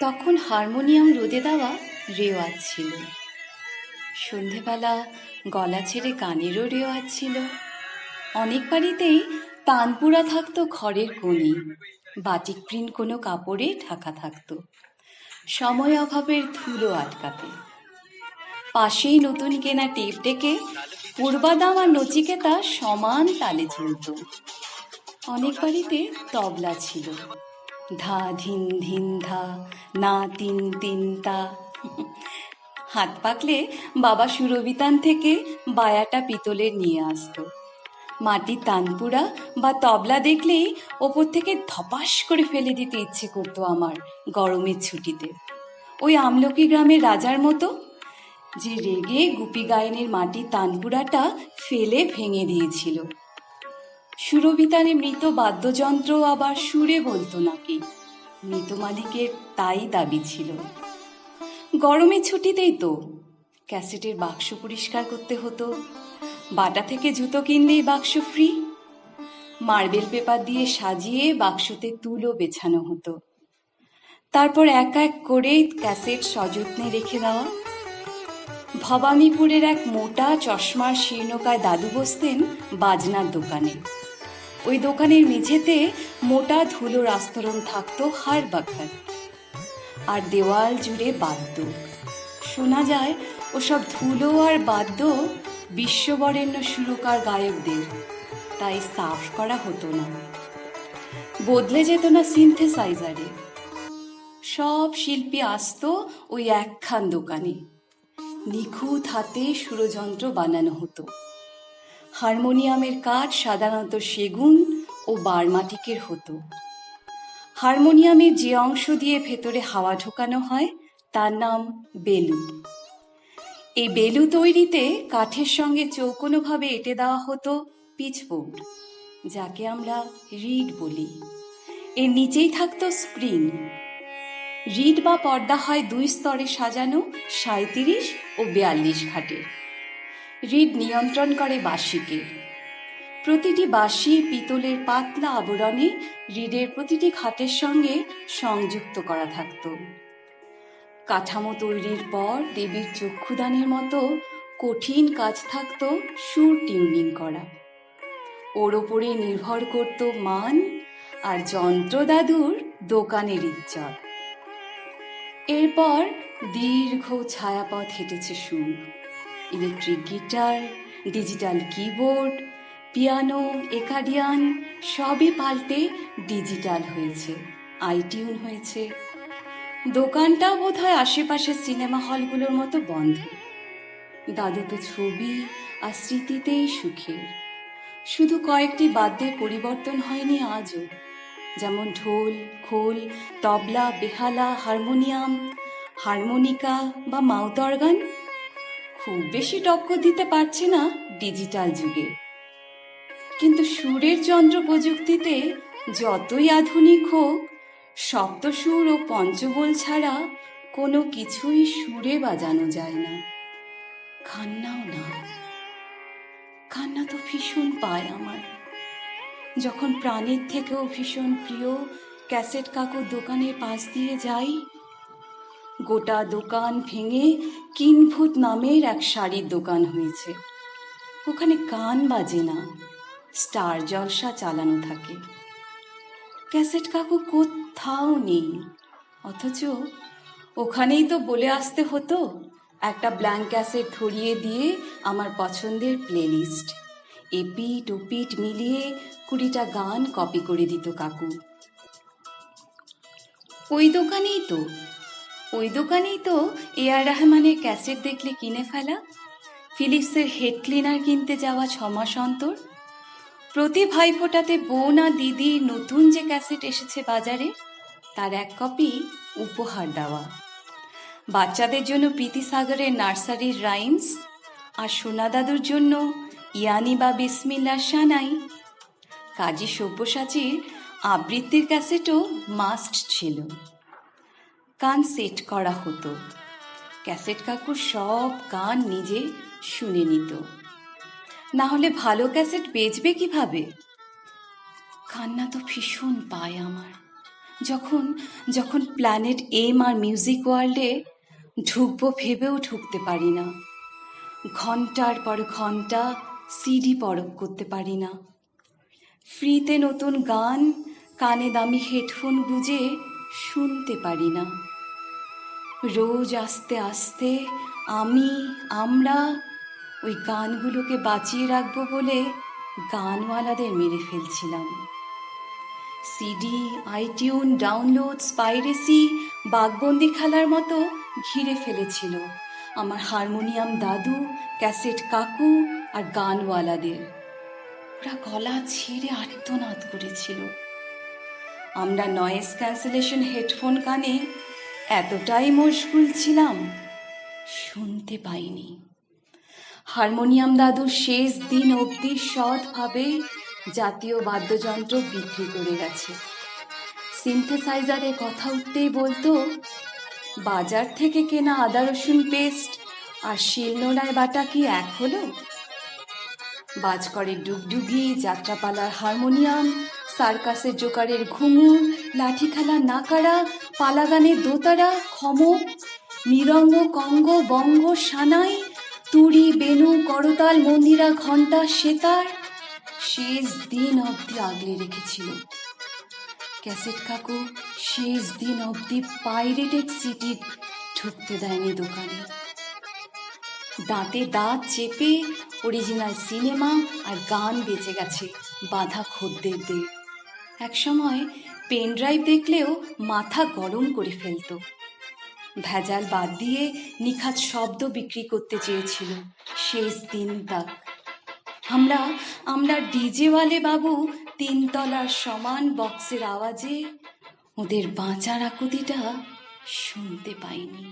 তখন হারমোনিয়াম রোদে দেওয়া রেওয়াজ ছিল। সন্ধেবেলা গলা ছেড়ে গানেরও রেওয়াজ ছিল। অনেক বাড়িতেই তানপুরা থাকতো ঘরের কোণে, বাটিক প্রিন্ট কোনো কাপড়ে ঢাকা থাকতো। সময় অভাবের ধুলো আটকাতে। পাশেই নতুন কেনা টেপ ডেকে পূর্বাদাম আর নচিকেতা সমান তালে চলত অনেক বাড়িতে তবলা ছিল। ধা ধিন ধিন ধা, না তিন তিন তা। হাত পাকলে বাবা সুরবিতান থেকে বায়াটা পিতলের নিয়ে আসতো। মাটির তানপুরা বা তবলা দেখলেই ওপর থেকে ধপাস করে ফেলে দিতে ইচ্ছে করতো আমার গরমের ছুটিতে। ওই আমলকি গ্রামের রাজার মতো, যে রেগে গুপি গায়নের মাটির তানপুরাটা ফেলে ভেঙে দিয়েছিল। সুরবিতানে মৃত বাদ্যযন্ত্র আবার সুরে বলতো নাকি? মৃত মালিকের তাই দাবি ছিল। গরমের ছুটিতেই তো। ক্যাসেটের বাক্স পরিষ্কার করতে হতো। বাটা থেকে জুতো কিনলেই বাক্স ফ্রি। মার্বেল পেপার দিয়ে সাজিয়ে বাক্সতে তুলো বেছানো হতো। তারপর এক এক করে ক্যাসেট সযত্নে রেখে দেওয়া। ভবানীপুরের এক মোটা চশমার শীর্ণকায় দাদু বসতেন বাজনার দোকানে। ওই দোকানের মেঝেতে মোটা ধুলোর আস্তরণ থাকতো হাড় বাখার আর দেওয়াল জুড়ে বাদ্য। শোনা যায়, ওসব ধুলো আর বাদ্য বিশ্ববরেণ্য সুরকার গায়কদের। তাই সাফ করা হতো না। বদলে যেত না সিনথেসাইজারে। সব শিল্পী আসতো ওই একখান দোকানে। নিখুঁত হাতে সুরযন্ত্র বানানো হতো। হারমোনিয়ামের কাঠ সাধারণত সেগুন ও বারমাটিকের হতো। হারমোনিয়ামের যে অংশ দিয়ে ভেতরে হাওয়া ঢোকানো হয়, তার নাম বেলু। এই বেলু তৈরিতে কাঠের সঙ্গে চৌকোনোভাবে এঁটে দেওয়া হতো পিচবোর্ড যাকে আমরা রিড বলি। এর নিচেই থাকতো স্প্রিং। রিড বা পর্দা হয় দুই স্তরে সাজানো সাঁত্রিশ ও বিয়াল্লিশ ঘাটের রিড নিয়ন্ত্রণ করে বাঁশিকে প্রতিটি বাঁশি পিতলের পাতলা আবরণে রিডের প্রতিটি খাতের সঙ্গে সংযুক্ত করা থাকত। কাঠামো তৈরির পর দেবীর চক্ষুদানের মতো কঠিন কাজ থাকত সুর টিউনিং করা। ওর ওপরে নির্ভর করত মান আর যন্ত্র দাদুর দোকানের ইজ্জত। এরপর দীর্ঘ ছায়াপথ হেঁটেছে সুর। Electric guitar, digital keyboard, piano, accordion, সবই পাল্টে ডিজিটাল হয়েছে, আইটিউন হয়েছে। দোকানটাও বোধ হয় আশেপাশের সিনেমা হলগুলোর মতো বন্ধ। দাদু তো ছবি আর স্মৃতিতেই সুখের। শুধু কয়েকটি বাদ্যের পরিবর্তন হয়নি আজও। যেমন ঢোল, খোল, তবলা, বেহালা, হারমোনিয়াম, হারমোনিকা বা মাউথ অর্গান খুব বেশি টক্কর দিতে পারছে না ডিজিটাল যুগে। কিন্তু সুরের যন্ত্র প্রযুক্তিতে যতই আধুনিক হোক, সপ্তসুর ও পঞ্চবল ছাড়া কোনো কিছুই সুরে বাজানো যায় না। কান্নাও না। কান্না তো ভীষণ পায় আমার। যখন প্রাণের থেকেও ভীষণ প্রিয় ক্যাসেট কাকুর দোকানের পাশ দিয়ে যাই গোটা দোকান ভেঙে কিনভূত নামের এক শাড়ির দোকান হয়েছে। ওখানে গান বাজে না, স্টার জলসা চালানো থাকে। ক্যাসেট কাকু কোথাও নেই, অথচ ওখানেই তো বলে আসতে হতো, একটা ব্ল্যাঙ্ক ক্যাসেট ধরিয়ে দিয়ে আমার পছন্দের প্লেলিস্ট। এপিট ওপিট মিলিয়ে কুড়িটা গান কপি করে দিত কাকু। ওই দোকানেই তো ওই দোকানেই তো এ আর রহমানের ক্যাসেট দেখলে কিনে ফেলা। ফিলিপসের হেড ক্লিনার কিনতে যাওয়া ছমাস অন্তর। প্রতি ভাইফোঁটাতে বোন আর দিদি নতুন যে ক্যাসেট এসেছে বাজারে, তার এক কপি উপহার দেওয়া। বাচ্চাদের জন্য প্রীতি সাগরের নার্সারির রাইমস আর সোনা দাদুর জন্য ইয়ানি বা বিসমিল্লা সানাই। কাজী সব্যসাচীর আবৃত্তির ক্যাসেটও মাস্ট ছিল। গান সেট করা হতো। ক্যাসেট কাকুর সব গান নিজে শুনে নিত। না হলে ভালো ক্যাসেট বেচবে কীভাবে? কান্না তো ভীষণ পায় আমার। যখন যখন প্ল্যানেট এম আর মিউজিক ওয়ার্ল্ডে ঢুকবো ভেবেও ঢুকতে পারি না। ঘণ্টার পর ঘণ্টা সিডি পরখ করতে পারি না। ফ্রিতে নতুন গান, কানে দামি হেডফোন গুজে শুনতে পারি না। রোজ আস্তে আস্তে আমি, আমরা ওই গানগুলোকে বাঁচিয়ে রাখব বলে গানওয়ালাদের মেরে ফেলছিলাম। সিডি, আইটিউন ডাউনলোড স্পাইরেসি বাঘবন্দি খেলার মতো ঘিরে ফেলেছিল আমার হারমোনিয়াম দাদু, ক্যাসেট কাকু আর গানওয়ালাদের। ওরা গলা ছেড়ে আর্তনাদ করেছিল। আমরা নয়েজ ক্যান্সেলেশন হেডফোন কানে এতটাই মশগুল ছিলাম, শুনতে পাইনি। হারমোনিয়াম দাদু শেষ দিন অবধি সৎভাবে জাতীয় বাদ্যযন্ত্র বিক্রি করে গেছে। সিনথেসাইজারে কথা উঠতেই বলতো, বাজার থেকে কেনা আদা, রসুন পেস্ট আর শিলনোড়ায় বাটা কি এক হলো? বাজ করে ডুগডুগি, যাত্রাপালার হারমোনিয়াম সার্কাসের জোকারের ঘুঙুর লাঠি খেলার নাকারা পালাগানের দোতারা খমক নিরঙ্গ কঙ্গ, বঙ্গ, সানাই, তুড়ি, বেনু, করতাল, মন্দিরা, ঘণ্টা, সেতার শেষ দিন অবধি আগলে রেখেছিল। ক্যাসেট কাকু শেষ দিন অবধি পাইরেটেড সিটি ঢুকতে দেয়নি দোকানে। দাঁতে দাঁত চেপে অরিজিনাল সিনেমা আর গান বেঁচে গেছে বাঁধা খদ্দেরদের। একসময় পেন ড্রাইভ দেখলেও মাথা গরম করে ফেলতো। ভেজাল বাদ দিয়ে নিখাত শব্দ বিক্রি করতে চেয়েছিল শেষ দিন তাক। আমরা আমরা ডিজেওয়ালে বাবু তিনতলার সমান বক্সের আওয়াজে ওদের বাঁচার আকুতিটা শুনতে পাইনি।